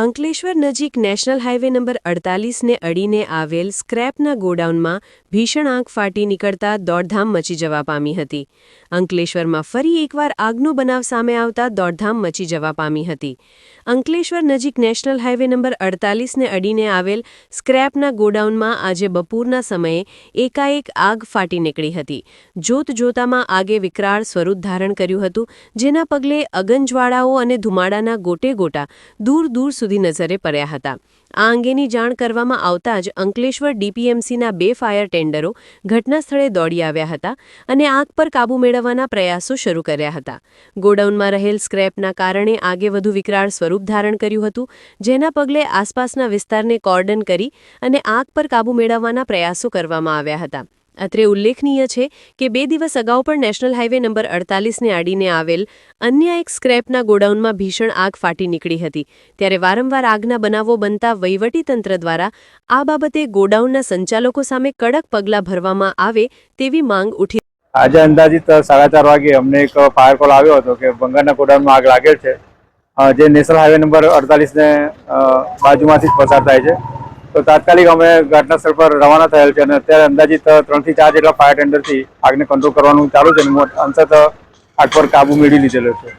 અંકલેશ્વર નજીક national highway number અડતાલીસને અડીને આવેલ સ્ક્રેપના ગોડાઉનમાં ભીષણ આંખ ફાટી નીકળતા દોડધામ મચી જવા પામી હતી. અંકલેશ્વરમાં ફરી એકવાર આગનો બનાવ સામે આવતા દોડધામ મચી જવા પામી હતી. અંકલેશ્વર નજીક નેશનલ હાઇવે નંબર અડતાલીસને અડીને આવેલ સ્ક્રેપના ગોડાઉનમાં આજે બપોરના સમયે એકાએક આગ ફાટી નીકળી હતી. જોત જોતામાં આગે વિકરાળ સ્વરૂપ ધારણ કર્યું હતું, જેના પગલે અગનજ્વાળાઓ અને ધુમાડાના ગોટે ગોટા દૂર દૂર સુધી નજરે પડ્યા હતા. આ અંગેની જાણ કરવામાં આવતા જ અંકલેશ્વર ડીપીએમસીના બે ફાયર ટેન્ડરો ઘટના સ્થળે દોડી આવ્યા હતા અને આગ પર કાબૂ મેળવવાના પ્રયાસો શરૂ કર્યા હતા. ગોડાઉનમાં રહેલ સ્ક્રેપના કારણે આગે વધુ વિકરાળ સ્વરૂપ ધારણ કર્યું હતું, જેના પગલે આસપાસના વિસ્તારને કોર્ડન કરી અને આગ પર કાબૂ મેળવવાના પ્રયાસો કરવામાં આવ્યા હતા. અત્રે ઉલ્લેખનીય છે કે બે દિવસ અગાઉ પણ નેશનલ હાઇવે નંબર અડતાલીસને આડીને આવેલ અન્ય એક સ્ક્રેપના ગોડાઉનમાં ભીષણ આગ ફાટી નીકળી હતી. ત્યારે વારંવાર આગના બનાવો બનતા વહીવટીતંત્ર દ્વારા આ બાબતે ગોડાઉનના સંચાલકો સામે કડક પગલાં ભરવામાં આવે તેવી માંગ ઉઠી આજે અંદાજિત સાડા ચાર વાગે અમને એક ફાયર કોલ આવ્યો હતો કે બંગાળના ગોડાઉનમાં આગ લાગેલ છે. જે નેશનલ હાઇવે નંબર અડતાલીસને બાજુમાંથી જ પસાર થાય છે. તો તાત્કાલિક અમે ઘટના સ્થળ પર રવાના થયેલ છે અને અત્યારે અંદાજિત ત્રણથી ચાર જેટલા ફાયર ટેન્ડરથી આગને કંટ્રોલ કરવાનું ચાલુ છે અને મોટ- આગ પર કાબુ મેળવી લીધેલો છે.